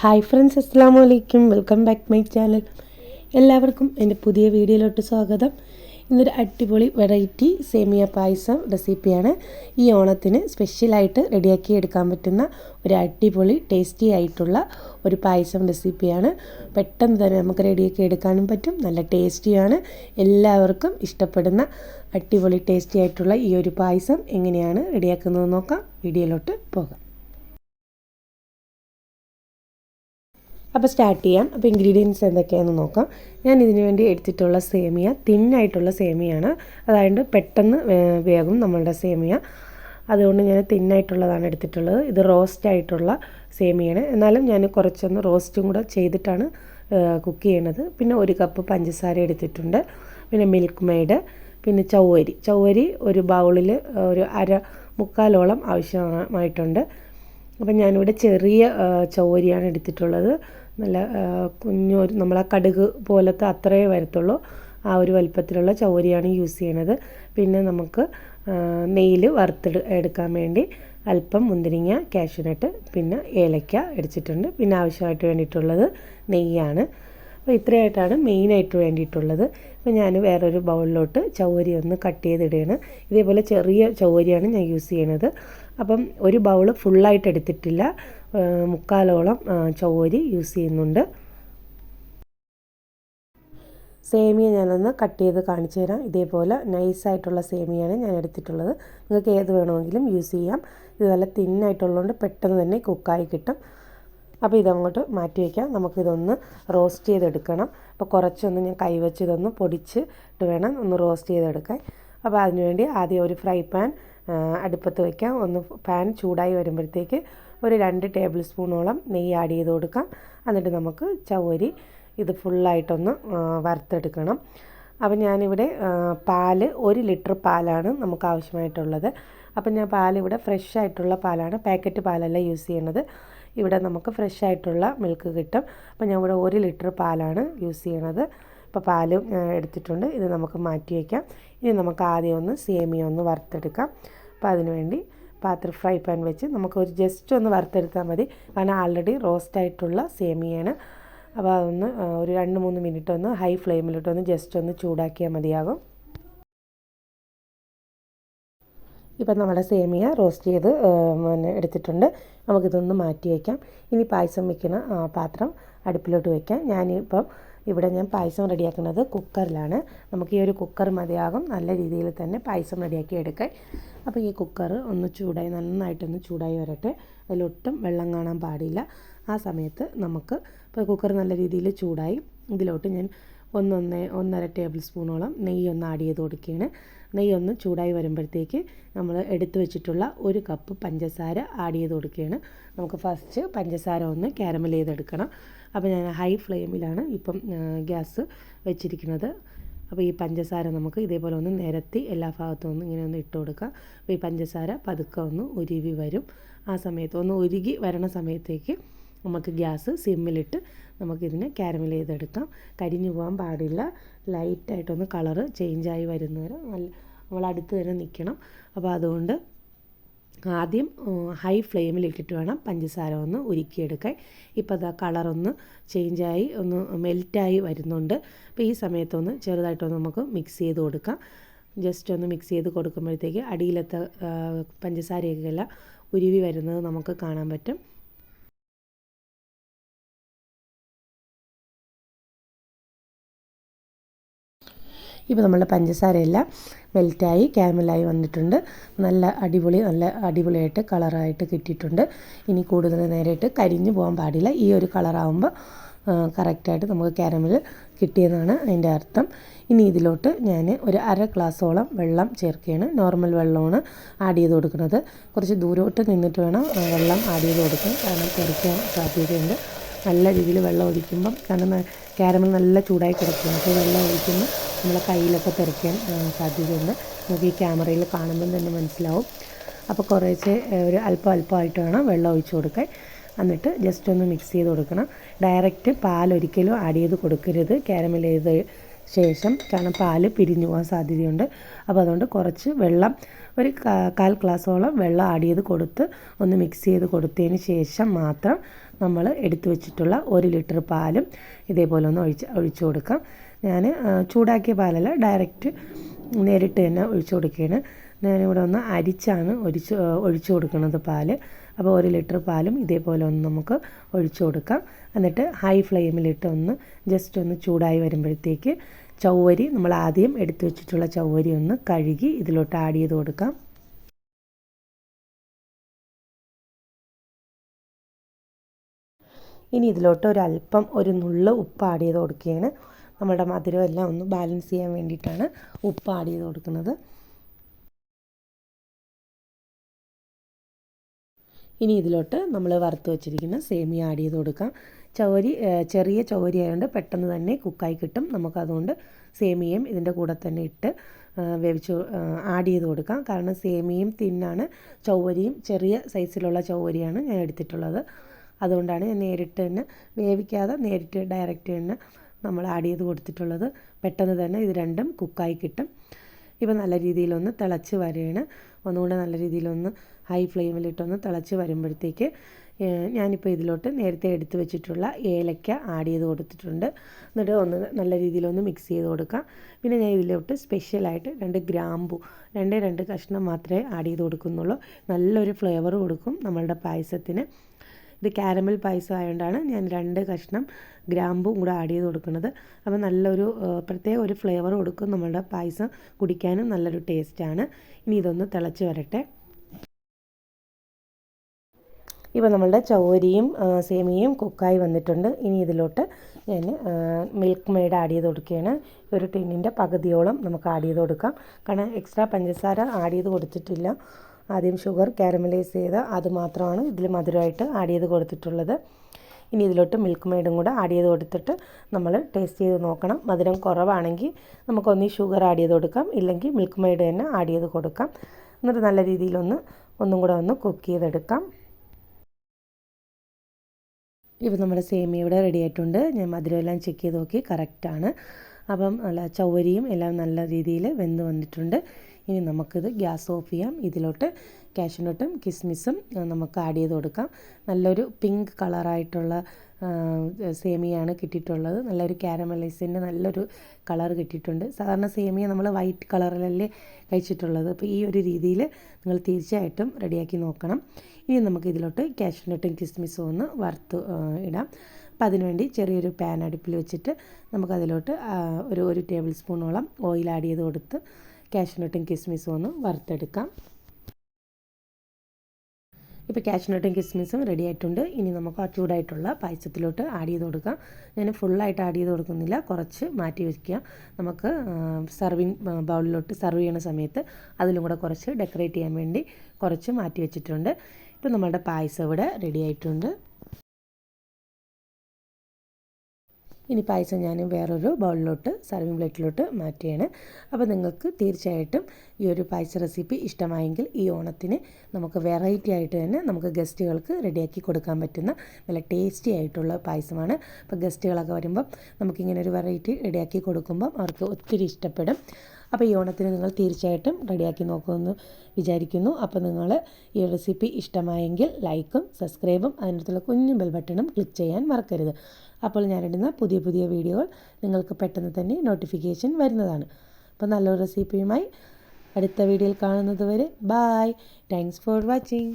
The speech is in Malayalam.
ഹായ് ഫ്രണ്ട്സ് അസ്സാം വലൈക്കും വെൽക്കം ബാക്ക് മൈ ചാനൽ എല്ലാവർക്കും എന്റെ പുതിയ വീഡിയോയിലോട്ട് സ്വാഗതം. ഇന്നൊരു അടിപൊളി വെറൈറ്റി സേമിയ പായസം റെസിപ്പിയാണ് ഈ ഓണത്തിന് സ്പെഷ്യലായിട്ട് റെഡിയാക്കി എടുക്കാൻ പറ്റുന്ന ഒരു അടിപൊളി ടേസ്റ്റി ആയിട്ടുള്ള ഒരു പായസം റെസിപ്പിയാണ് പെട്ടെന്ന് തന്നെ നമുക്ക് റെഡിയാക്കി എടുക്കാനും പറ്റും. നല്ല ടേസ്റ്റിയാണ് എല്ലാവർക്കും ഇഷ്ടപ്പെടുന്ന അടിപൊളി ടേസ്റ്റി ആയിട്ടുള്ള ഈ ഒരു പായസം എങ്ങനെയാണ് റെഡിയാക്കുന്നത് നോക്കാം. വീഡിയോയിലോട്ട് പോകാം. അപ്പോൾ സ്റ്റാർട്ട് ചെയ്യാം. അപ്പോൾ ഇൻഗ്രീഡിയൻസ് എന്തൊക്കെയാണെന്ന് നോക്കാം. ഞാൻ ഇതിനു വേണ്ടി എടുത്തിട്ടുള്ള സേമിയ തിന്നായിട്ടുള്ള സേമിയാണ്. അതായത് പെട്ടെന്ന് വേഗം നമ്മളുടെ സേമിയ. അതുകൊണ്ട് ഞാൻ തിന്നായിട്ടുള്ളതാണ് എടുത്തിട്ടുള്ളത്. ഇത് റോസ്റ്റ് ആയിട്ടുള്ള സേമിയാണ്. എന്നാലും ഞാൻ കുറച്ചൊന്ന് റോസ്റ്റും കൂടെ ചെയ്തിട്ടാണ് കുക്ക് ചെയ്യണത്. പിന്നെ ഒരു കപ്പ് പഞ്ചസാര എടുത്തിട്ടുണ്ട്. പിന്നെ മിൽക്ക് മെയ്ഡ് പിന്നെ ചൗവരി ചൗവരി ഒരു ബൗളിൽ ഒരു അര മുക്കാലോളം ആവശ്യമായിട്ടുണ്ട് അപ്പം ഞാനിവിടെ ചെറിയ ചൗവരിയാണ് എടുത്തിട്ടുള്ളത്. നല്ല കുഞ്ഞൊരു നമ്മളെ കടുക് പോലത്തെ അത്രയേ വരത്തുള്ളൂ. ആ ഒരു വലിപ്പത്തിലുള്ള ചോരിയാണ് യൂസ് ചെയ്യണത്. പിന്നെ നമുക്ക് നെയ്യിൽ വറുത്തെടു എടുക്കാൻ വേണ്ടി അല്പം മുന്തിരിങ്ങ കാഷ്യൂനട്ട് പിന്നെ ഏലക്ക അടിച്ചിട്ടുണ്ട് പിന്നെ ആവശ്യമായിട്ട് വേണ്ടിയിട്ടുള്ളത് നെയ്യാണ്. അപ്പോൾ ഇത്രയായിട്ടാണ് മെയിനായിട്ട് വേണ്ടിയിട്ടുള്ളത്. അപ്പോൾ ഞാൻ വേറൊരു ബൗളിലോട്ട് ചൗരി ഒന്ന് കട്ട് ചെയ്തിടുകയാണ് ഇതേപോലെ ചെറിയ ചൗവരിയാണ് ഞാൻ യൂസ് ചെയ്യണത്. അപ്പം ഒരു ബൗൾ ഫുള്ളായിട്ട് എടുത്തിട്ടില്ല. മുക്കാലോളം ചോരി യൂസ് ചെയ്യുന്നുണ്ട്. സേമിയ ഞാനൊന്ന് കട്ട് ചെയ്ത് കാണിച്ചു തരാം. ഇതേപോലെ നൈസായിട്ടുള്ള സേമിയാണ് ഞാൻ എടുത്തിട്ടുള്ളത്. നിങ്ങൾക്ക് ഏത് വേണമെങ്കിലും യൂസ് ചെയ്യാം. ഇത് നല്ല തിന്നായിട്ടുള്ളതുകൊണ്ട് പെട്ടെന്ന് തന്നെ കുക്കായി കിട്ടും. അപ്പോൾ ഇതങ്ങോട്ട് മാറ്റി വയ്ക്കാം നമുക്കിതൊന്ന് റോസ്റ്റ് ചെയ്തെടുക്കണം. അപ്പോൾ കുറച്ചൊന്ന് ഞാൻ കൈവച്ച് ഇതൊന്ന് പൊടിച്ചിട്ട് വേണം ഒന്ന് റോസ്റ്റ് ചെയ്തെടുക്കാൻ. അപ്പോൾ അതിനുവേണ്ടി ആദ്യം ഒരു ഫ്രൈ പാൻ അടുപ്പത്ത് വയ്ക്കാം ഒന്ന് പാൻ ചൂടായി വരുമ്പോഴത്തേക്ക് ഒരു രണ്ട് ടേബിൾ സ്പൂണോളം നെയ്യ് ആഡ് ചെയ്ത് കൊടുക്കാം. എന്നിട്ട് നമുക്ക് ചവരി ഇത് ഫുള്ളായിട്ടൊന്ന് വറുത്തെടുക്കണം. അപ്പം ഞാനിവിടെ പാൽ ഒരു ലിറ്റർ പാലാണ് നമുക്ക് ആവശ്യമായിട്ടുള്ളത്. അപ്പം ഞാൻ പാലിവിടെ ഫ്രഷ് ആയിട്ടുള്ള പാലാണ് പാക്കറ്റ് പാലല്ല യൂസ് ചെയ്യണത്. ഇവിടെ നമുക്ക് ഫ്രഷ് ആയിട്ടുള്ള മിൽക്ക് കിട്ടും. അപ്പം ഞാൻ ഇവിടെ ഒരു ലിറ്റർ പാലാണ് യൂസ് ചെയ്യണത്. ഇപ്പോൾ പാലും എടുത്തിട്ടുണ്ട്. ഇത് നമുക്ക് മാറ്റി വയ്ക്കാം. ഇനി നമുക്ക് ആദ്യം ഒന്ന് സേമിയ ഒന്ന് വറുത്തെടുക്കാം. അപ്പോൾ അതിനുവേണ്ടി പാത്രം ഫ്രൈ പാൻ വെച്ച് നമുക്ക് ഒരു ജസ്റ്റ് ഒന്ന് വറുത്തെടുത്താൽ മതി. കാരണം ആൾറെഡി റോസ്റ്റായിട്ടുള്ള സേമിയാണ് അപ്പോൾ അതൊന്ന് ഒരു രണ്ട് മൂന്ന് മിനിറ്റ് ഒന്ന് ഹൈ ഫ്ലെയിമിലിട്ടൊന്ന് ജസ്റ്റ് ഒന്ന് ചൂടാക്കിയാൽ മതിയാകും. ഇപ്പം നമ്മുടെ സേമിയ റോസ്റ്റ് ചെയ്ത് പിന്നെ എടുത്തിട്ടുണ്ട്. നമുക്കിതൊന്ന് മാറ്റി വയ്ക്കാം ഇനി പായസം വയ്ക്കുന്ന പാത്രം അടുപ്പിലോട്ട് വയ്ക്കാം ഞാനിപ്പം ഇവിടെ ഞാൻ പായസം റെഡിയാക്കുന്നത് കുക്കറിലാണ്. നമുക്ക് ഈ ഒരു കുക്കർ മതിയാകും. നല്ല രീതിയിൽ തന്നെ പായസം റെഡിയാക്കി എടുക്കാൻ. അപ്പോൾ ഈ കുക്കർ ഒന്ന് ചൂടായി നന്നായിട്ടൊന്ന് ചൂടായി വരട്ടെ. അതിലൊട്ടും വെള്ളം കാണാൻ പാടില്ല. ആ സമയത്ത് നമുക്ക് ഇപ്പോൾ കുക്കർ നല്ല രീതിയിൽ ചൂടായി. ഇതിലോട്ട് ഞാൻ ഒന്നൊന്ന് ഒന്നര ടേബിൾ സ്പൂണോളം നെയ്യ് ഒന്ന് ആഡ് ചെയ്ത് കൊടുക്കുകയാണ്. നെയ്യ് ഒന്ന് ചൂടായി വരുമ്പോഴത്തേക്ക് നമ്മൾ എടുത്തു വെച്ചിട്ടുള്ള ഒരു കപ്പ് പഞ്ചസാര ആഡ് ചെയ്ത് കൊടുക്കുകയാണ്. നമുക്ക് ഫസ്റ്റ് പഞ്ചസാര ഒന്ന് കാരമൽ ചെയ്തെടുക്കണം. അപ്പോൾ ഞാൻ ഹൈ ഫ്ലെയിമിലാണ് ഇപ്പം ഗ്യാസ് വെച്ചിരിക്കുന്നത്. അപ്പോൾ ഈ പഞ്ചസാര നമുക്ക് ഇതേപോലെ ഒന്ന് നിരത്തി എല്ലാ ഭാഗത്തും ഒന്ന് ഇങ്ങനെ ഒന്ന് ഇട്ട് കൊടുക്കാം അപ്പോൾ ഈ പഞ്ചസാര പതുക്കെ ഒന്ന് ഉരുവി വരും. ആ സമയത്ത് ഒന്ന് ഉരുകി വരണ സമയത്തേക്ക് നമുക്ക് ഗ്യാസ് സിമ്മിലിട്ട് നമുക്കിതിനെ കാരമൽ ചെയ്തെടുക്കാം. കരിഞ്ഞു പോകാൻ പാടില്ല. ലൈറ്റായിട്ടൊന്ന് കളറ് ചേഞ്ചായി വരുന്നവരെ നല്ല നമ്മൾ അടുത്ത് തന്നെ നിൽക്കണം. അപ്പോൾ അതുകൊണ്ട് ആദ്യം ഹൈ ഫ്ലെയിമിൽ ഇട്ടിട്ട് വേണം പഞ്ചസാര ഒന്ന് ഉരുക്കിയെടുക്കാൻ. ഇപ്പോൾ അതാ കളറൊന്ന് ചേഞ്ചായി ഒന്ന് മെൽറ്റായി വരുന്നുണ്ട്. അപ്പോൾ ഈ സമയത്തൊന്ന് ചെറുതായിട്ടൊന്ന് നമുക്ക് മിക്സ് ചെയ്ത് കൊടുക്കാം. ജസ്റ്റ് ഒന്ന് മിക്സ് ചെയ്ത് കൊടുക്കുമ്പോഴത്തേക്ക് അടിയിലത്തെ പഞ്ചസാരയൊക്കെ എല്ലാം ഉരുവി വരുന്നത് നമുക്ക് കാണാൻ പറ്റും. ഇപ്പോൾ നമ്മളുടെ പഞ്ചസാരയെല്ലാം മെൽറ്റായി ക്യാമലായി വന്നിട്ടുണ്ട്. നല്ല അടിപൊളി നല്ല അടിപൊളിയായിട്ട് കളറായിട്ട് കിട്ടിയിട്ടുണ്ട്. ഇനി കൂടുതൽ നേരമായിട്ട് കരിഞ്ഞു പോകാൻ പാടില്ല. ഈ ഒരു കളറാകുമ്പോൾ കറക്റ്റായിട്ട് നമുക്ക് കാരമൽ കിട്ടിയെന്നാണ് അതിന്റെ അർത്ഥം. ഇനി ഇതിലോട്ട് ഞാൻ ഒരു അര ഗ്ലാസ്സോളം വെള്ളം ചേർക്കുകയാണ്. നോർമൽ വെള്ളമാണ് ആഡ് ചെയ്ത് കൊടുക്കുന്നത്. കുറച്ച് ദൂരോട്ട് നിന്നിട്ട് വേണം വെള്ളം ആഡ് ചെയ്ത് കൊടുക്കാൻ. കാരണം തെറിക്കാൻ സാധ്യതയുണ്ട്. നല്ല രീതിയിൽ വെള്ളം ഒഴിക്കുമ്പം കാരണം കാരമൽ നല്ല ചൂടായി കിടക്കുകയാണ്. അപ്പോൾ വെള്ളം ഒഴിക്കുമ്പോൾ നമ്മളെ കയ്യിലൊക്കെ തെറിക്കാൻ സാധ്യതയുണ്ട്. നമുക്ക് ഈ ക്യാമറയിൽ കാണുമ്പം തന്നെ മനസ്സിലാവും. അപ്പോൾ കുറേശ്ശെ ഒരു അല്പം അല്പമായിട്ട് വേണം വെള്ളം ഒഴിച്ച് കൊടുക്കാൻ. എന്നിട്ട് ജസ്റ്റ് ഒന്ന് മിക്സ് ചെയ്ത് കൊടുക്കണം. ഡയറക്റ്റ് പാൽ ഒരിക്കലും ആഡ് ചെയ്ത് കൊടുക്കരുത്. കാരമൽ ചെയ്ത് ശേഷം കാരണം പാൽ പിരിഞ്ഞു പോകാൻ സാധ്യതയുണ്ട്. അപ്പോൾ അതുകൊണ്ട് കുറച്ച് വെള്ളം ഒരു കാൽ ഗ്ലാസ്സോളം വെള്ളം ആഡ് ചെയ്ത് കൊടുത്ത് ഒന്ന് മിക്സ് ചെയ്ത് കൊടുത്തതിന് ശേഷം മാത്രം നമ്മൾ എടുത്തു വെച്ചിട്ടുള്ള ഒരു ലിറ്റർ പാലും ഇതേപോലെ ഒന്ന് ഒഴിച്ച് ഒഴിച്ചു കൊടുക്കാം. ഞാൻ ചൂടാക്കിയ പാലല്ല ഡയറക്റ്റ് നേരിട്ട് തന്നെ ഒഴിച്ചു കൊടുക്കുകയാണ്. ഞാനിവിടെ ഒന്ന് അരിച്ചാണ് ഒഴിച്ച് ഒഴിച്ചു കൊടുക്കുന്നത് പാൽ അപ്പോൾ ഒരു ലിറ്റർ പാലും ഇതേപോലെ ഒന്ന് നമുക്ക് ഒഴിച്ചു കൊടുക്കാം. എന്നിട്ട് ഹൈ ഫ്ലെയിമിലിട്ട് ഒന്ന് ജസ്റ്റ് ഒന്ന് ചൂടായി വരുമ്പോഴത്തേക്ക് ചൗവരി നമ്മൾ ആദ്യം എടുത്തു വെച്ചിട്ടുള്ള ചൗവരി ഒന്ന് കഴുകി ഇതിലോട്ട് ആഡ് ചെയ്ത് കൊടുക്കാം. ഇനി ഇതിലോട്ട് ഒരല്പം ഒരു നുള്ള് ഉപ്പ് ആഡ് ചെയ്ത് കൊടുക്കുകയാണ്. നമ്മുടെ മധുരം എല്ലാം ഒന്ന് ബാലൻസ് ചെയ്യാൻ വേണ്ടിയിട്ടാണ് ഉപ്പ് ആഡ് ചെയ്ത് കൊടുക്കുന്നത്. ഇനി ഇതിലോട്ട് നമ്മൾ വറുത്ത് വെച്ചിരിക്കുന്ന സേമിയ ആഡ് ചെയ്ത് കൊടുക്കാം. ചവരി ചെറിയ ചവരി ആയതുകൊണ്ട് പെട്ടെന്ന് തന്നെ കുക്കായി കിട്ടും. നമുക്കതുകൊണ്ട് സേമിയയും ഇതിന്റെ കൂടെ തന്നെ ഇട്ട് വേവിച്ച് ആഡ് ചെയ്ത് കൊടുക്കാം. കാരണം സേമിയയും തിന്നാണ് ചവരിയും ചെറിയ സൈസിലുള്ള ചവരിയാണ് ഞാൻ എടുത്തിട്ടുള്ളത്. അതുകൊണ്ടാണ് ഞാൻ നേരിട്ട് തന്നെ വേവിക്കാതെ നേരിട്ട് ഡയറക്റ്റ് തന്നെ നമ്മൾ ആഡ് ചെയ്ത് കൊടുത്തിട്ടുള്ളത്. പെട്ടെന്ന് തന്നെ ഇത് രണ്ടും കുക്കായി കിട്ടും. ഇപ്പം നല്ല രീതിയിലൊന്ന് തിളച്ച് വരികയാണ് ഒന്നുകൂടെ നല്ല രീതിയിലൊന്ന് ഹൈ ഫ്ലെയിമിലിട്ടൊന്ന് തിളച്ച് വരുമ്പോഴത്തേക്ക് ഞാനിപ്പോൾ ഇതിലോട്ട് നേരത്തെ എടുത്തു വെച്ചിട്ടുള്ള ഏലക്ക ആഡ് ചെയ്ത് കൊടുത്തിട്ടുണ്ട്. എന്നിട്ട് ഒന്ന് നല്ല രീതിയിലൊന്ന് മിക്സ് ചെയ്ത് കൊടുക്കാം. പിന്നെ ഞാൻ ഇതിലോട്ട് സ്പെഷ്യലായിട്ട് രണ്ട് ഗ്രാമ്പു രണ്ടേ രണ്ട് കഷ്ണം മാത്രമേ ആഡ് ചെയ്ത് കൊടുക്കുന്നുള്ളൂ. നല്ലൊരു ഫ്ലേവർ കൊടുക്കും നമ്മളുടെ പായസത്തിന്. ഇത് കാരമൽ പായസം ആയതുകൊണ്ടാണ് ഞാൻ രണ്ട് കഷ്ണം ഗ്രാമ്പും കൂടെ ആഡ് ചെയ്ത് കൊടുക്കുന്നത്. അപ്പോൾ നല്ലൊരു പ്രത്യേക ഒരു ഫ്ലേവർ കൊടുക്കും നമ്മുടെ പായസം കുടിക്കാനും നല്ലൊരു ടേസ്റ്റാണ് ഇനി ഇതൊന്ന് തിളച്ച് വരട്ടെ. ഇപ്പോൾ നമ്മളുടെ ചൗരിയും സേമിയയും കുക്കായി വന്നിട്ടുണ്ട്. ഇനി ഇതിലോട്ട് ഞാൻ മിൽക്ക് മെയ്ഡ് ആഡ് ചെയ്ത് കൊടുക്കുകയാണ്. ഒരു ടിന്നിന്റെ പകുതിയോളം നമുക്ക് ആഡ് ചെയ്ത് കൊടുക്കാം. കാരണം എക്സ്ട്രാ പഞ്ചസാര ആഡ് ചെയ്ത് കൊടുത്തിട്ടില്ല. ആദ്യം ഷുഗർ കാരമലൈസ് ചെയ്ത അതുമാത്രമാണ് ഇതിൽ മധുരമായിട്ട് ആഡ് ചെയ്ത് കൊടുത്തിട്ടുള്ളത്. ഇനി ഇതിലോട്ട് മിൽക്ക് മെയ്ഡും കൂടെ ആഡ് ചെയ്ത് കൊടുത്തിട്ട് നമ്മൾ ടേസ്റ്റ് ചെയ്ത് നോക്കണം. മധുരം കുറവാണെങ്കിൽ നമുക്കൊന്നീ ഷുഗർ ആഡ് ചെയ്ത് കൊടുക്കാം. ഇല്ലെങ്കിൽ മിൽക്ക് മെയ്ഡ് തന്നെ ആഡ് ചെയ്ത് കൊടുക്കാം. എന്നിട്ട് നല്ല രീതിയിലൊന്ന് ഒന്നും കൂടെ ഒന്ന് കുക്ക് ചെയ്തെടുക്കാം. ഇപ്പം നമ്മുടെ സേമിയ ഇവിടെ റെഡി ആയിട്ടുണ്ട്. ഞാൻ മധുരമെല്ലാം ചെക്ക് ചെയ്ത് നോക്കി. കറക്റ്റാണ് അപ്പം നല്ല ചൗവരിയും എല്ലാം നല്ല രീതിയിൽ വെന്ത് വന്നിട്ടുണ്ട്. ഇനി നമുക്കിത് ഗ്യാസ് ഓഫ് ചെയ്യാം. ഇതിലോട്ട് കാഷ്നട്ടും കിസ്മിസും നമുക്ക് ആഡ് ചെയ്ത് കൊടുക്കാം. നല്ലൊരു പിങ്ക് കളറായിട്ടുള്ള സേമിയാണ് കിട്ടിയിട്ടുള്ളത്. നല്ലൊരു ക്യാരമലൈസിന്റെ നല്ലൊരു കളർ കിട്ടിയിട്ടുണ്ട്. സാധാരണ സേമിയ നമ്മൾ വൈറ്റ് കളറിലല്ലേ കഴിച്ചിട്ടുള്ളത്. അപ്പോൾ ഈ ഒരു രീതിയിൽ നിങ്ങൾ തീർച്ചയായിട്ടും റെഡിയാക്കി നോക്കണം. ഇനി നമുക്ക് ഇതിലോട്ട് കാഷ്നട്ടും കിസ്മിസും ഒന്ന് വറുത്ത് ഇടാം. അപ്പം അതിനുവേണ്ടി ചെറിയൊരു പാൻ അടുപ്പിൽ വെച്ചിട്ട് നമുക്കതിലോട്ട് ഒരു ഒരു ടേബിൾ സ്പൂണോളം ഓയിൽ ആഡ് ചെയ്ത് കൊടുത്ത് കാഷ്നട്ടും കിസ്മിസും ഒന്ന് വറുത്തെടുക്കാം. ഇപ്പോൾ കാഷ്നട്ടും കിസ്മിസും റെഡി ആയിട്ടുണ്ട്. ഇനി നമുക്ക് ആ ചൂടായിട്ടുള്ള പായസത്തിലോട്ട് ആഡ് ചെയ്ത് കൊടുക്കാം. ഞാൻ ഫുള്ളായിട്ട് ആഡ് ചെയ്ത് കൊടുക്കുന്നില്ല. കുറച്ച് മാറ്റി വയ്ക്കുക നമുക്ക് സർവിങ് ബൗളിലോട്ട് സർവ് ചെയ്യുന്ന സമയത്ത് അതിലും കൂടെ കുറച്ച് ഡെക്കറേറ്റ് ചെയ്യാൻ വേണ്ടി കുറച്ച് മാറ്റി വെച്ചിട്ടുണ്ട്. ഇപ്പോൾ നമ്മുടെ പായസം ഇവിടെ റെഡി ആയിട്ടുണ്ട്. ഇനി പായസം ഞാൻ വേറൊരു ബൗളിലോട്ട് സർവിംഗ് പ്ലേറ്റിലോട്ട് മാറ്റുകയാണ് അപ്പോൾ നിങ്ങൾക്ക് തീർച്ചയായിട്ടും ഈ ഒരു പായസ റെസിപ്പി ഇഷ്ടമായെങ്കിൽ ഈ ഓണത്തിന് നമുക്ക് വെറൈറ്റി ആയിട്ട് തന്നെ നമുക്ക് ഗസ്റ്റുകൾക്ക് റെഡിയാക്കി കൊടുക്കാൻ പറ്റുന്ന നല്ല ടേസ്റ്റി ആയിട്ടുള്ള പായസമാണ്. അപ്പോൾ ഗസ്റ്റുകളൊക്കെ വരുമ്പം നമുക്കിങ്ങനെ ഒരു വെറൈറ്റി റെഡിയാക്കി കൊടുക്കുമ്പം അവർക്ക് ഒത്തിരി ഇഷ്ടപ്പെടും. അപ്പോൾ ഈ ഓണത്തിന് നിങ്ങൾ തീർച്ചയായിട്ടും റെഡിയാക്കി നോക്കുമെന്ന് വിചാരിക്കുന്നു. അപ്പോൾ നിങ്ങൾ ഈ റെസിപ്പി ഇഷ്ടമായെങ്കിൽ ലൈക്കും സബ്സ്ക്രൈബും അതിനടുത്തുള്ള കുഞ്ഞു ബെൽ ബട്ടണും ക്ലിക്ക് ചെയ്യാൻ മറക്കരുത്. അപ്പോൾ ഞാനിടുന്ന പുതിയ പുതിയ വീഡിയോകൾ നിങ്ങൾക്ക് പെട്ടെന്ന് തന്നെ നോട്ടിഫിക്കേഷൻ വരുന്നതാണ്. അപ്പോൾ നല്ലൊരു റെസിപ്പിയുമായി അടുത്ത വീഡിയോയിൽ കാണുന്നത് വരെ ബായ് താങ്ക്സ് ഫോർ വാച്ചിങ്